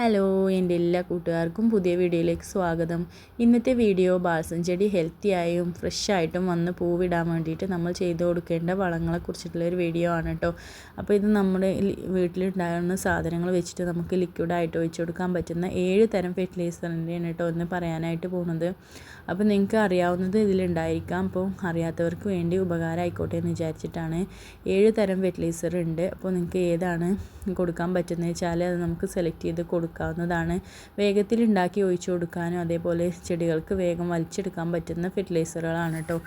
Hello എന്റെ എല്ലാ കൂട്ടുകാർക്കും പുതിയ വീഡിയോയിലേക്ക് സ്വാഗതം. ഇന്നത്തെ വീഡിയോ ബാസം ചെടി ഹെൽത്തിയായും ഫ്രഷായിട്ടും വന്ന് പൂവിടാൻ വേണ്ടിയിട്ട് നമ്മൾ ചെയ്തു കൊടുക്കേണ്ട വളങ്ങളെക്കുറിച്ചിട്ടുള്ള ഒരു വീഡിയോ ആണ് കേട്ടോ അപ്പോൾ ഇത് നമ്മുടെ വീട്ടിലുണ്ടാകുന്ന സാധനങ്ങൾ വെച്ചിട്ട് നമുക്ക് ലിക്വിഡായിട്ട് ഒഴിച്ചു കൊടുക്കാൻ പറ്റുന്ന ഏഴ് തരം ഫെർട്ടിലൈസറിന്റെയാണ് കേട്ടോ ഒന്ന് പറയാനായിട്ട് പോകുന്നത്. അപ്പോൾ നിങ്ങൾക്ക് അറിയാവുന്നത് ഇതിലുണ്ടായിരിക്കാം. അപ്പോൾ അറിയാത്തവർക്ക് വേണ്ടി ഉപകാരമായിക്കോട്ടെ എന്ന് വിചാരിച്ചിട്ടാണ് ഏഴ് തരം ഫെർട്ടിലൈസർ ഉണ്ട്. അപ്പോൾ നിങ്ങൾക്ക് ഏതാണ് കൊടുക്കാൻ പറ്റുന്നത് വെച്ചാൽ അത് നമുക്ക് സെലക്ട് ചെയ്ത് കൊടുക്കാവുന്നതാണ്. വേഗത്തിൽ ഉണ്ടാക്കി ഒഴിച്ചു കൊടുക്കാനും അതേപോലെ ചെടികൾക്ക് വേഗം വലിച്ചെടുക്കാൻ പറ്റുന്ന ഫെർട്ടിലൈസറുകളാണ് കേട്ടോ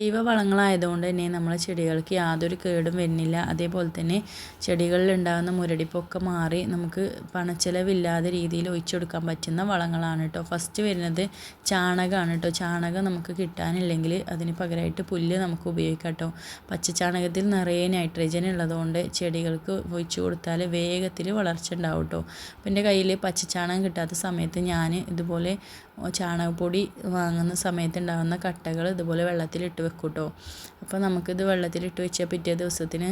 ജൈവവളങ്ങളായതുകൊണ്ട് തന്നെ നമ്മളെ ചെടികൾക്ക് യാതൊരു കേടും വരുന്നില്ല. അതേപോലെ തന്നെ ചെടികളിൽ ഉണ്ടാകുന്ന മുരടിപ്പൊക്കെ മാറി നമുക്ക് പണച്ചെലവില്ലാതെ രീതിയിൽ ഒഴിച്ചെടുക്കാൻ പറ്റുന്ന വളങ്ങളാണ് കേട്ടോ. ഫസ്റ്റ് വരുന്നത് ചാണകമാണ് കേട്ടോ. ചാണകം നമുക്ക് കിട്ടാനില്ലെങ്കിൽ അതിന് പകരമായിട്ട് പുല്ല് നമുക്ക് ഉപയോഗിക്കാം കേട്ടോ. പച്ചച്ചാണകത്തിൽ നിറയെ നൈട്രജൻ ഉള്ളതുകൊണ്ട് ചെടികൾക്ക് ഒഴിച്ചു കൊടുത്താൽ വേഗത്തിൽ വളർച്ച ഉണ്ടാവും കേട്ടോ. അപ്പം എന്റെ കയ്യിൽ പച്ചച്ചാണകം കിട്ടാത്ത സമയത്ത് ഞാൻ ഇതുപോലെ ചാണകപ്പൊടി വാങ്ങുന്ന സമയത്ത് ഉണ്ടാകുന്ന കട്ടകൾ ഇതുപോലെ വെള്ളത്തിലിട്ട് വെക്കും കേട്ടോ അപ്പോൾ നമുക്കിത് വെള്ളത്തിലിട്ട് വെച്ചാൽ പിറ്റേ ദിവസത്തിന്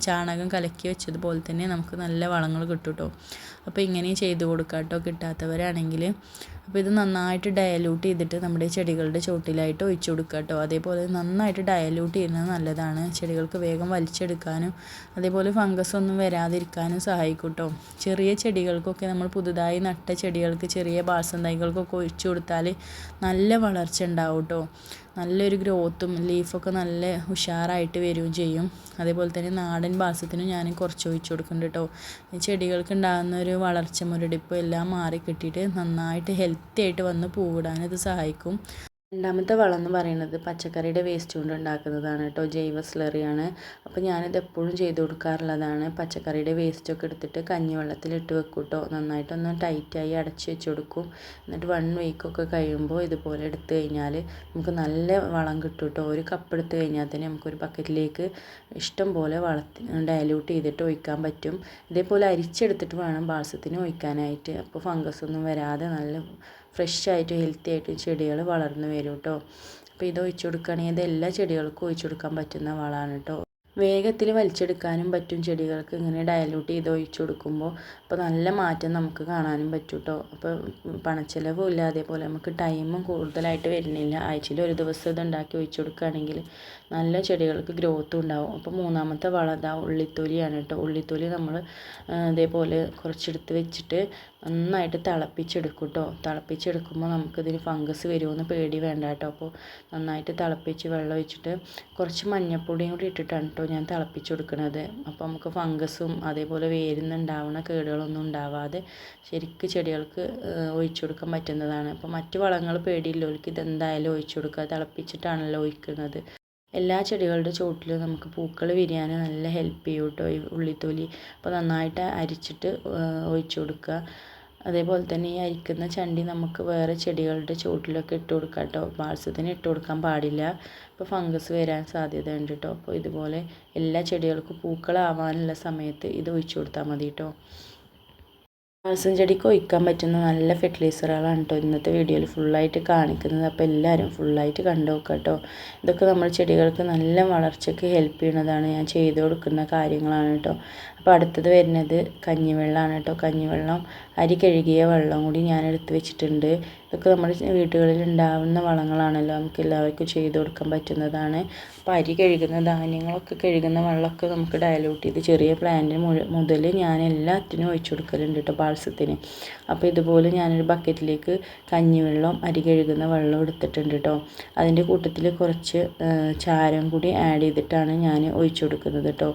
ചാണകം കലക്കി വെച്ചതുപോലെ തന്നെ നമുക്ക് നല്ല വളങ്ങൾ കിട്ടും കേട്ടോ അപ്പോൾ ഇങ്ങനെയും ചെയ്ത് കൊടുക്കാം കേട്ടോ കിട്ടാത്തവരാണെങ്കിൽ അപ്പോൾ ഇത് നന്നായിട്ട് ഡയലൂട്ട് ചെയ്തിട്ട് നമ്മുടെ ചെടികളുടെ ചോട്ടിലായിട്ട് ഒഴിച്ചു കൊടുക്കുക കേട്ടോ. അതേപോലെ നന്നായിട്ട് ഡയലൂട്ട് ചെയ്യുന്നത് നല്ലതാണ്. ചെടികൾക്ക് വേഗം വലിച്ചെടുക്കാനും അതേപോലെ ഫംഗസ് ഒന്നും വരാതിരിക്കാനും സഹായിക്കും കേട്ടോ. ചെറിയ ചെടികൾക്കൊക്കെ നമ്മൾ പുതുതായി നട്ട ചെടികൾക്ക് ചെറിയ ബാസം തൈകൾക്കൊക്കെ ഒഴിച്ചു കൊടുത്താൽ നല്ല വളർച്ച ഉണ്ടാവും കേട്ടോ. നല്ലൊരു ഗ്രോത്തും ലീഫൊക്കെ നല്ല ഉഷാറായിട്ട് വരികയും ചെയ്യും. അതേപോലെ തന്നെ നാടൻ ബാസത്തിനും ഞാൻ കുറച്ച് ഒഴിച്ചു കൊടുക്കുന്നുണ്ട് കേട്ടോ. ചെടികൾക്ക് ഉണ്ടാകുന്ന ഒരു വളർച്ച മുരടിപ്പ് എല്ലാം മാറി കിട്ടിയിട്ട് നന്നായിട്ട് ഹെൽത്തി ആയിട്ട് വന്ന് പൂവിടാനത് സഹായിക്കും. രണ്ടാമത്തെ വളം എന്ന് പറയുന്നത് പച്ചക്കറിയുടെ വേസ്റ്റ് കൊണ്ട് ഉണ്ടാക്കുന്നതാണ് കേട്ടോ ജൈവ സ്ലറിയാണ് അപ്പോൾ ഞാനിത് എപ്പോഴും ചെയ്ത് കൊടുക്കാറുള്ളതാണ്. പച്ചക്കറിയുടെ വേസ്റ്റൊക്കെ എടുത്തിട്ട് കഞ്ഞിവെള്ളത്തിൽ ഇട്ട് വെക്കും കേട്ടോ. നന്നായിട്ടൊന്ന് ടൈറ്റായി അടച്ച് വെച്ച് കൊടുക്കും. എന്നിട്ട് വൺ വീക്കൊക്കെ കഴിയുമ്പോൾ ഇതുപോലെ എടുത്തു കഴിഞ്ഞാൽ നമുക്ക് നല്ല വളം കിട്ടും കേട്ടോ. ഒരു കപ്പ് എടുത്തു കഴിഞ്ഞാൽ തന്നെ നമുക്കൊരു ബക്കറ്റിലേക്ക് ഇഷ്ടം പോലെ വളത്തി ഡയലൂട്ട് ചെയ്തിട്ട് ഒഴിക്കാൻ പറ്റും. ഇതേപോലെ അരിച്ചെടുത്തിട്ട് വേണം ബാസത്തിന് ഒഴിക്കാനായിട്ട്. അപ്പോൾ ഫംഗസ് ഒന്നും വരാതെ നല്ല ഫ്രഷ് ആയിട്ട് ഹെൽത്തി ആയിട്ട് ചെടികൾ വളർന്നു വരും കേട്ടോ അപ്പോൾ ഇത് ഒഴിച്ചു കൊടുക്കുകയാണെങ്കിൽ ഇത് എല്ലാ ചെടികൾക്കും ഒഴിച്ചു കൊടുക്കാൻ പറ്റുന്ന വളമാണ് കേട്ടോ വേഗത്തിൽ വലിച്ചെടുക്കാനും പറ്റും ചെടികൾക്ക്. ഇങ്ങനെ ഡയലൂട്ട് ചെയ്ത് ഒഴിച്ചു കൊടുക്കുമ്പോൾ അപ്പോൾ നല്ല മാറ്റം നമുക്ക് കാണാനും പറ്റും കേട്ടോ അപ്പോൾ പണച്ചിലവും ഇല്ല. അതേപോലെ നമുക്ക് ടൈമും കൂടുതലായിട്ട് വരുന്നില്ല. ആഴ്ചയിൽ ഒരു ദിവസം ഇത് ഉണ്ടാക്കി ഒഴിച്ചു കൊടുക്കുകയാണെങ്കിൽ നല്ല ചെടികൾക്ക് ഗ്രോത്തും ഉണ്ടാവും. അപ്പോൾ മൂന്നാമത്തെ വളം ഇതാ ഉള്ളിത്തൊലിയാണ് കേട്ടോ ഉള്ളിത്തൊലി നമ്മൾ ഇതേപോലെ കുറച്ചെടുത്ത് വെച്ചിട്ട് നന്നായിട്ട് തിളപ്പിച്ചെടുക്കും കേട്ടോ തിളപ്പിച്ചെടുക്കുമ്പോൾ നമുക്കിതിന് ഫംഗസ് വരുമെന്ന് പേടി വേണ്ട കേട്ടോ അപ്പോൾ നന്നായിട്ട് തിളപ്പിച്ച് വെള്ളം ഒഴിച്ചിട്ട് കുറച്ച് മഞ്ഞൾപ്പൊടിയും കൂടി ഇട്ടിട്ടാണ് കേട്ടോ ഞാൻ തിളപ്പിച്ച് കൊടുക്കുന്നത് അപ്പോൾ നമുക്ക് ഫംഗസും അതേപോലെ വേരുന്നുണ്ടാവുന്ന കേടുകളൊന്നും ഉണ്ടാവാതെ ശരിക്ക് ചെടികൾക്ക് ഒഴിച്ചു കൊടുക്കാൻ പറ്റുന്നതാണ്. അപ്പോൾ മറ്റു വളങ്ങൾ പേടിയില്ലോർക്ക് ഇതെന്തായാലും ഒഴിച്ചു കൊടുക്കുക. തിളപ്പിച്ചിട്ടാണല്ലോ ഒഴിക്കുന്നത് എല്ലാ ചെടികളുടെ ചോട്ടിലും നമുക്ക് പൂക്കൾ വിരിയാൻ നല്ല ഹെൽപ്പ് ചെയ്യും കേട്ടോ ഈ ഉള്ളിത്തൊലി. അപ്പോൾ നന്നായിട്ട് അരിച്ചിട്ട് ഒഴിച്ചു കൊടുക്കുക. അതേപോലെ തന്നെ ഈ അരിക്കുന്ന ചണ്ടി നമുക്ക് വേറെ ചെടികളുടെ ചോട്ടിലൊക്കെ ഇട്ട് കൊടുക്കാം കേട്ടോ. ബാൾസത്തിന് ഇട്ട് കൊടുക്കാൻ പാടില്ല. അപ്പോൾ ഫംഗസ് വരാൻ സാധ്യത സാധ്യതയുണ്ട് കേട്ടോ. അപ്പോൾ ഇതുപോലെ എല്ലാ ചെടികൾക്കും പൂക്കളാവാനുള്ള സമയത്ത് ഇത് ഒഴിച്ചു കൊടുത്താൽ മതി കേട്ടോ. ബാൾസം ചെടിക്ക് ഒഴിക്കാൻ പറ്റുന്ന നല്ല ഫെർട്ടിലൈസറുകളാണ് കേട്ടോ ഇന്നത്തെ വീഡിയോയിൽ ഫുള്ളായിട്ട് കാണിക്കുന്നത്. അപ്പോൾ എല്ലാവരും ഫുള്ളായിട്ട് കണ്ടു നോക്കുക കേട്ടോ ഇതൊക്കെ നമ്മൾ ചെടികൾക്ക് നല്ല വളർച്ചയ്ക്ക് ഹെൽപ്പ് ചെയ്യുന്നതാണ് ഞാൻ ചെയ്തു കൊടുക്കുന്ന കാര്യങ്ങളാണ് കേട്ടോ അപ്പോൾ അടുത്തത് വരുന്നത് കഞ്ഞിവെള്ളമാണ് കേട്ടോ കഞ്ഞിവെള്ളം അരി കഴുകിയ വെള്ളം കൂടി ഞാൻ എടുത്ത് വെച്ചിട്ടുണ്ട്. ഇതൊക്കെ നമ്മുടെ വീടുകളിൽ ഉണ്ടാവുന്ന വളങ്ങളാണല്ലോ. നമുക്ക് എല്ലാവർക്കും ചെയ്ത് കൊടുക്കാൻ പറ്റുന്നതാണ്. അപ്പോൾ അരി കഴുകുന്ന ധാന്യങ്ങളൊക്കെ കഴുകുന്ന വെള്ളമൊക്കെ നമുക്ക് ഡയലൂട്ട് ചെയ്ത് ചെറിയ പ്ലാന്റിന് മുതൽ ഞാൻ എല്ലാത്തിനും ഒഴിച്ചു കൊടുക്കലുണ്ട് കേട്ടോ പാൽസ്യത്തിന് അപ്പോൾ ഇതുപോലെ ഞാനൊരു ബക്കറ്റിലേക്ക് കഞ്ഞിവെള്ളം അരി കഴുകുന്ന വെള്ളം എടുത്തിട്ടുണ്ട് കേട്ടോ. അതിന്റെ കൂട്ടത്തിൽ കുറച്ച് ചാരം കൂടി ആഡ് ചെയ്തിട്ടാണ് ഞാൻ ഒഴിച്ചു കൊടുക്കുന്നത് കേട്ടോ.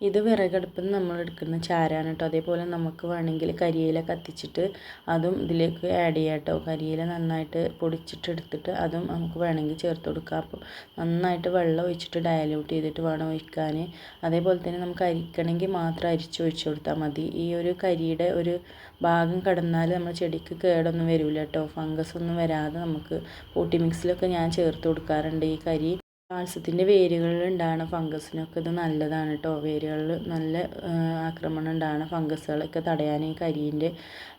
ഇത് വിറകടുപ്പിൽ നിന്ന് നമ്മൾ എടുക്കുന്ന ചാരാണ് കേട്ടോ. അതേപോലെ നമുക്ക് വേണമെങ്കിൽ കരിയില കത്തിച്ചിട്ട് അതും ഇതിലേക്ക് ആഡ് ചെയ്യാം കേട്ടോ. കരിയില നന്നായിട്ട് പൊടിച്ചിട്ട് എടുത്തിട്ട് അതും നമുക്ക് വേണമെങ്കിൽ ചേർത്ത് കൊടുക്കാം. അപ്പോൾ നന്നായിട്ട് വെള്ളം ഒഴിച്ചിട്ട് ഡയലൂട്ട് ചെയ്തിട്ട് വേണം ഒഴിക്കാൻ. അതേപോലെ തന്നെ നമുക്ക് അരിക്കണമെങ്കിൽ മാത്രം അരിച്ച് ഒഴിച്ച് കൊടുത്താൽ മതി. ഈ ഒരു കരിയുടെ ഒരു ഭാഗം കടന്നാൽ നമ്മൾ ചെടിക്ക് കേടൊന്നും വരില്ല കേട്ടോ. ഫംഗസ് ഒന്നും വരാതെ നമുക്ക് പോട്ടി മിക്സിലൊക്കെ ഞാൻ ചേർത്ത് കൊടുക്കാറുണ്ട് ഈ കരി. കാൽസ്യത്തിന്റെ വേരുകളിൽ ഉണ്ടാകുന്ന ഫംഗസിനൊക്കെ ഇത് നല്ലതാണ് കേട്ടോ വേരുകളിൽ നല്ല ആക്രമണം ഉണ്ടാകുന്ന ഫംഗസുകളൊക്കെ തടയാൻ ഈ കരിയിന്റെ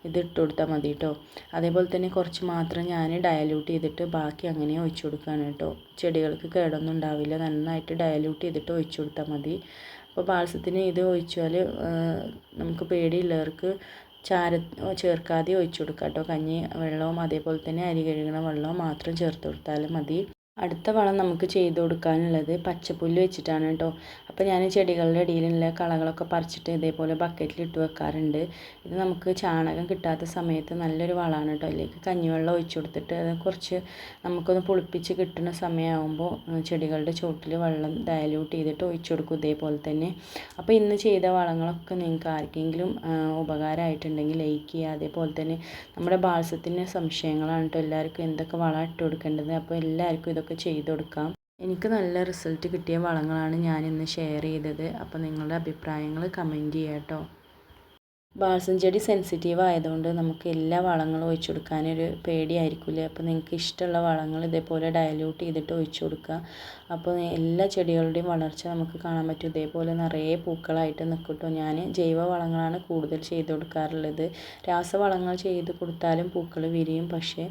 ഇത് ഇട്ട് കൊടുത്താൽ മതി കേട്ടോ അതേപോലെ തന്നെ കുറച്ച് മാത്രം ഞാൻ ഡയലൂട്ട് ചെയ്തിട്ട് ബാക്കി അങ്ങനെ ഒഴിച്ചു കൊടുക്കുകയാണ് കേട്ടോ ചെടികൾക്ക് കേടൊന്നും ഉണ്ടാവില്ല. നന്നായിട്ട് ഡയലൂട്ട് ചെയ്തിട്ട് ഒഴിച്ചു കൊടുത്താൽ മതി. അപ്പോൾ പാൽസ്യത്തിന് ഇത് ഒഴിച്ചാൽ നമുക്ക് പേടിയുള്ളവർക്ക് ചാര ചേർക്കാതെ ഒഴിച്ചു കൊടുക്കാം കേട്ടോ കഞ്ഞി വെള്ളവും അതേപോലെ തന്നെ അരി കഴുകണ വെള്ളവും മാത്രം ചേർത്ത് കൊടുത്താൽ മതി. അടുത്ത വളം നമുക്ക് ചെയ്ത് കൊടുക്കാനുള്ളത് പച്ചപ്പുല്ല് വെച്ചിട്ടാണ് കേട്ടോ. അപ്പോൾ ഞാൻ ചെടികളുടെ ഇടയിലുള്ള കളകളൊക്കെ പറിച്ചിട്ട് ഇതേപോലെ ബക്കറ്റിൽ ഇട്ട് വെക്കാറുണ്ട്. ഇത് നമുക്ക് ചാണകം കിട്ടാത്ത സമയത്ത് നല്ലൊരു വളമാണ് കേട്ടോ. അതിലേക്ക് കഞ്ഞിവെള്ളം ഒഴിച്ചു കൊടുത്തിട്ട് അത് കുറച്ച് നമുക്കൊന്ന് പുളിപ്പിച്ച് കിട്ടുന്ന സമയമാകുമ്പോൾ ചെടികളുടെ ചുവട്ടിൽ വെള്ളം ഡയലൂട്ട് ചെയ്തിട്ട് ഒഴിച്ചു കൊടുക്കും ഇതേപോലെ തന്നെ. അപ്പോൾ ഇന്ന് ചെയ്ത വളങ്ങളൊക്കെ നിങ്ങൾക്ക് ആർക്കെങ്കിലും ഉപകാരമായിട്ടുണ്ടെങ്കിൽ ലൈക്ക് ചെയ്യുക. അതേപോലെ തന്നെ നമ്മുടെ ബാൽസത്തിന്റെ സംശയങ്ങളാണ് കേട്ടോ. എല്ലാവർക്കും എന്തൊക്കെ വളം ഇട്ട് കൊടുക്കേണ്ടത്? അപ്പോൾ എല്ലാവർക്കും ഇതൊക്കെ ചെയ്ത് കൊടുക്കാം. എനിക്ക് നല്ല റിസൾട്ട് കിട്ടിയ വളങ്ങളാണ് ഞാനിന്ന് ഷെയർ ചെയ്തത്. അപ്പോൾ നിങ്ങളുടെ അഭിപ്രായങ്ങൾ കമന്റ് ചെയ്യാം കേട്ടോ ബാൾസം ചെടി സെൻസിറ്റീവ് ആയതുകൊണ്ട് നമുക്ക് എല്ലാ വളങ്ങളും ഒഴിച്ചു കൊടുക്കാനൊരു പേടിയായിരിക്കില്ല അപ്പോൾ നിങ്ങൾക്ക് ഇഷ്ടമുള്ള വളങ്ങൾ ഇതേപോലെ ഡയലൂട്ട് ചെയ്തിട്ട് ഒഴിച്ചു കൊടുക്കുക. അപ്പോൾ എല്ലാ ചെടികളുടെയും വളർച്ച നമുക്ക് കാണാൻ പറ്റും. ഇതേപോലെ നിറയെ പൂക്കളായിട്ട് നിൽക്കട്ടോ. ഞാൻ ജൈവ വളങ്ങളാണ് കൂടുതൽ ചെയ്ത് കൊടുക്കാറുള്ളത്. രാസവളങ്ങൾ ചെയ്ത് കൊടുത്താലും പൂക്കൾ വിരിയും. പക്ഷേ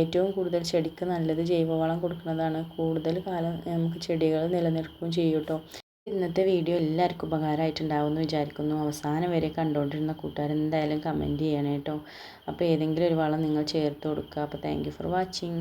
ഏറ്റവും കൂടുതൽ ചെടിക്ക് നല്ലത് ജൈവവളം കൊടുക്കുന്നതാണ്. കൂടുതൽ കാലം നമുക്ക് ചെടികൾ നിലനിൽക്കുകയും ചെയ്യും കേട്ടോ ഇന്നത്തെ വീഡിയോ എല്ലാവർക്കും ഉപകാരമായിട്ടുണ്ടാവും എന്ന് വിചാരിക്കുന്നു. അവസാനം വരെ കണ്ടുകൊണ്ടിരുന്ന കൂട്ടുകാർ എന്തായാലും കമന്റ് ചെയ്യണം കേട്ടോ അപ്പോൾ ഏതെങ്കിലും ഒരു വളം നിങ്ങൾ ചേർത്ത് കൊടുക്കുക. അപ്പോൾ താങ്ക് ഫോർ വാച്ചിങ്